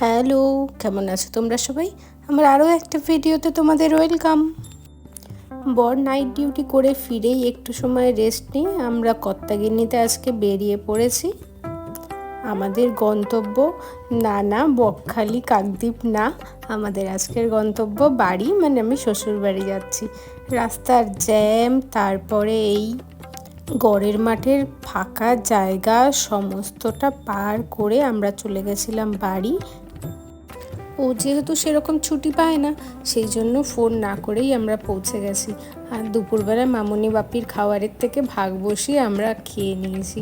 Hello, কেমন আছো তোমরা সবাই? আমার আরও একটা ভিডিওতে তোমাদের ওয়েলকাম। বর নাইট ডিউটি করে ফিরেই একটু সময় রেস্ট নিয়ে আমরা কত্তাগিন্নিতে আজকে বেরিয়ে পড়েছি। আমাদের গন্তব্য না না বকখালি, কাকদ্বীপ না, আমাদের আজকের গন্তব্য বাড়ি মানে আমি শ্বশুর বাড়ি যাচ্ছি। রাস্তার জ্যাম, তারপরে এই গড়ের মাঠের ফাঁকা জায়গা, সমস্তটা পার করে আমরা চলে গেছিলাম বাড়ি। ও যেহেতু সেরকম ছুটি পায় না, সেই জন্য ফোন না করেই আমরা পৌঁছে গেছি। আর দুপুরবেলা মামনি বাপির খাবারের থেকে ভাগ বসিয়ে আমরা খেয়ে নিয়েছি।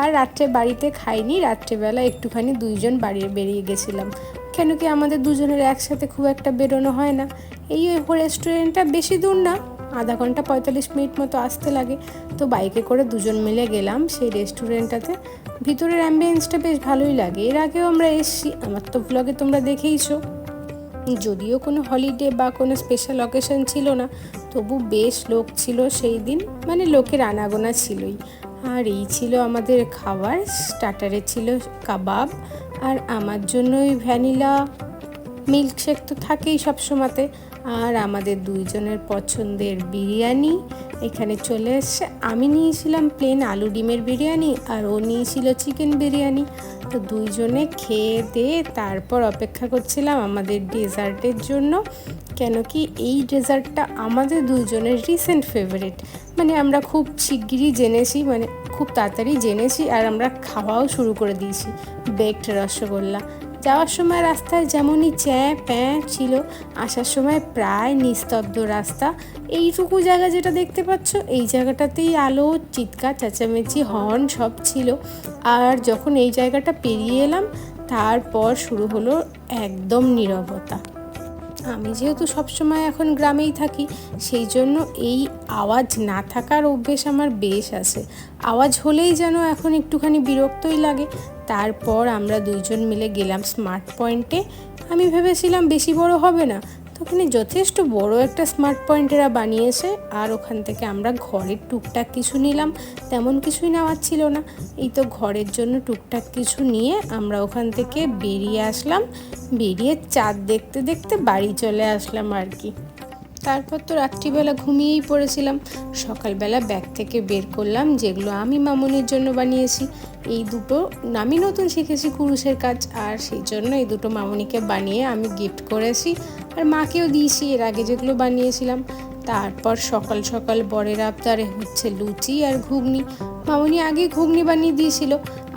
আর রাত্রে বাড়িতে খাইনি, রাত্রেবেলা একটুখানি দুইজন বাড়ি বেরিয়ে গেছিলাম। কেন কি আমাদের দুজনের একসাথে খুব একটা বেরোনো হয় না। এই রেস্টুরেন্টটা বেশি দূর না, আধা ঘণ্টা পঁয়তাল্লিশ মিনিট মতো আসতে লাগে। তো বাইকে করে দুজন মিলে গেলাম সেই রেস্টুরেন্টটাতে। ভিতরের অ্যাম্বিয়েন্সটা বেশ ভালোই লাগে। এর আগেও আমরা এসছি, আমার তো ব্লগে তোমরা দেখেইছো। যদিও কোনো হলিডে বা কোনো স্পেশাল অকেশন ছিল না, তবু বেশ লোক ছিল সেই দিন মানে লোকের আনাগোনা ছিলই। আর এই ছিল আমাদের খাবার স্টার্টারে ছিল কাবাব, আর আমার জন্য ওই ভ্যানিলা মিল্কশেক তো থাকেই সবসময়তে। আর আমাদের দুইজনের পছন্দের বিরিয়ানি। এখানে চলে এসছে। আমি নিয়েছিলাম প্লেন আলু ডিমের বিরিয়ানি আর ও নিয়েছিল চিকেন বিরিয়ানি। তো দুইজনে খেয়ে দিয়ে তারপর অপেক্ষা করছিলাম আমাদের ডেজার্টের জন্য। কেন কি এই ডেজার্টটা আমাদের দুইজনের রিসেন্ট ফেভারিট মানে আমরা খুব শিগগিরই জেনেছি মানে খুব তাড়াতাড়ি জেনেছি আর আমরা খাওয়াও শুরু করে দিয়েছি। বেকড রসগোল্লা। যাওয়ার সময় রাস্তায় যেমনই চ্যাঁ প্যাঁ ছিল, আসার সময় প্রায় নিস্তব্ধ রাস্তা। এইটুকু জায়গা যেটা দেখতে পাচ্ছ, এই জায়গাটাতেই আলো, চিৎকার, চেঁচামেচি, হর্ন সব ছিল। আর যখন এই জায়গাটা পেরিয়ে এলাম, তারপর শুরু হলো একদম নীরবতা। আমি যেহেতু সবসময় এখন গ্রামেই থাকি, সেই জন্য এই আওয়াজ না থাকার অভ্যেস আমার বেশ আছে। আওয়াজ হলেই যেন এখন একটুখানি বিরক্তই লাগে। তারপর আমরা দুইজন মিলে গেলাম স্মার্ট পয়েন্টে আমি ভেবেছিলাম বেশি বড় হবে না। তো ওখানে যথেষ্ট বড় একটা স্মার্ট পয়েন্ট এরা বানিয়েছে আর ওখান থেকে আমরা ঘরের টুকটাক কিছু নিলাম। তেমন কিছুই নেওয়ার ছিল না। এই তো ঘরের জন্য টুকটাক কিছু নিয়ে আমরা ওখান থেকে বেরিয়ে আসলাম। বেরিয়ে চাঁদ দেখতে দেখতে বাড়ি চলে আসলাম আর কি। তারপর তো রাত্রিবেলা ঘুমিয়েই পড়েছিলাম। সকালবেলা ব্যাগ থেকে বের করলাম, যেগুলো আমি মামনির জন্য বানিয়েছি। এই দুটো আমি নতুন শিখেছি কুরুশের কাজ, আর সেই জন্য এই দুটো মামনিকে বানিয়ে আমি গিফট করেছি। আর মাকেও দিয়েছি, এর আগে যেগুলো বানিয়েছিলাম। তারপর সকাল সকাল বরের আবদারে হচ্ছে লুচি আর ঘুগনি। মামনি আগে ঘুগনি বানিয়ে দিয়েছিল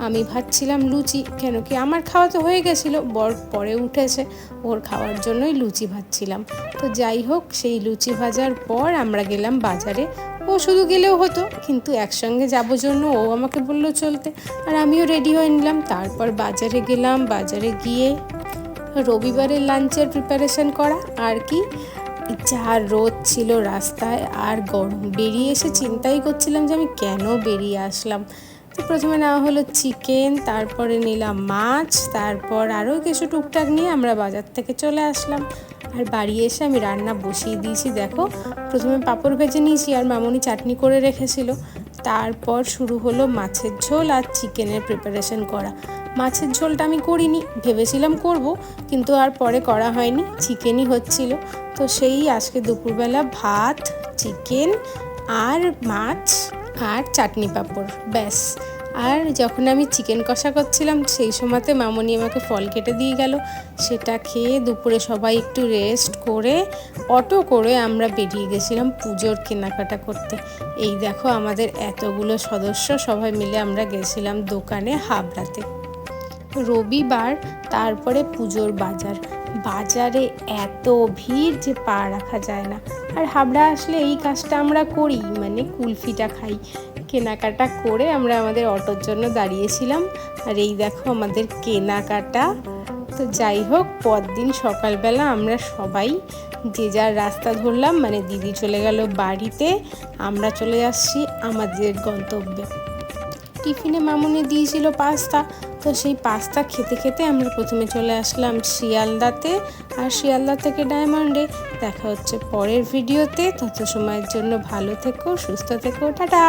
আমি ভাবছিলাম লুচি, কেন কি আমার খাওয়া তো হয়ে গেছিল, বর পরে উঠেছে, ওর খাওয়ার জন্যই লুচি ভাজছিলাম। তো যাই হোক, সেই লুচি ভাজার পর আমরা গেলাম বাজারে। ও শুধু গেলেও হতো, কিন্তু একসঙ্গে যাব জন্য ও আমাকে বলল চলতে। আর আমিও রেডি হয়ে নিলাম, তারপর বাজারে গেলাম, বাজারে গিয়ে রবিবারের লাঞ্চের প্রিপারেশন করা। আর কি যা রোদ ছিল রাস্তায়, আর গরম। বেরিয়ে এসে চিন্তাই করছিলাম যে আমি কেন বেরিয়ে আসলাম। প্রথমে নেওয়া হলো চিকেন, তারপরে নিলাম মাছ, তারপর আরও কিছু টুকটাক নিয়ে আমরা বাজার থেকে চলে আসলাম। আর বাড়ি এসে আমি রান্না বসিয়ে দিয়েছি, দেখো। প্রথমে পাঁপড় ভেজে নিয়েছি আর মামনি চাটনি করে রেখেছিল। তারপর শুরু হলো মাছের ঝোল আর চিকেনের প্রিপারেশন করা। মাছের ঝোলটা আমি করিনি, ভেবেছিলাম করব, কিন্তু আর পরে করা হয়নি, চিকেনই হচ্ছিল। তো সেই আজকে দুপুরবেলা ভাত, চিকেন আর মাছ আর চাটনি পাঁপড়, ব্যাস। আর যখন আমি চিকেন কষা করছিলাম, সেই সময়তে মামনি আমাকে ফল কেটে দিয়ে গেল। সেটা খেয়ে দুপুরে সবাই একটু রেস্ট করে, অটো করে আমরা বেরিয়ে গেছিলাম পুজোর কেনাকাটা করতে। এই দেখো আমাদের এতগুলো সদস্য, সবাই মিলে আমরা গেছিলাম দোকানে হাবড়াতে। রবিবার, তারপরে পুজোর বাজার। বাজারে এত ভিড় যে পা রাখা যায় না। আর হাবড়া আসলে এই কাজটা আমরা করি মানে কুলফিটা খাই। কেনাকাটা করে আমরা আমাদের অটোর জন্য দাঁড়িয়েছিলাম। আর এই দেখো আমাদের কেনাকাটা। তো যাই হোক, পরদিন সকালবেলা আমরা সবাই যে যার রাস্তা ধরলাম মানে দিদি চলে গেল বাড়িতে, আমরা চলে আসছি আমাদের গন্তব্যে। টিফিনে মামুনি দিয়েছিল পাস্তা। তো সেই পাস্তা খেতে খেতে আমরা প্রথমে চলে আসলাম শিয়ালদাতে। আর শিয়ালদা থেকে ডায়মন্ডে। দেখা হচ্ছে পরের ভিডিওতে। তত সময়ের জন্য ভালো থেকো, সুস্থ থেকো, টাটা!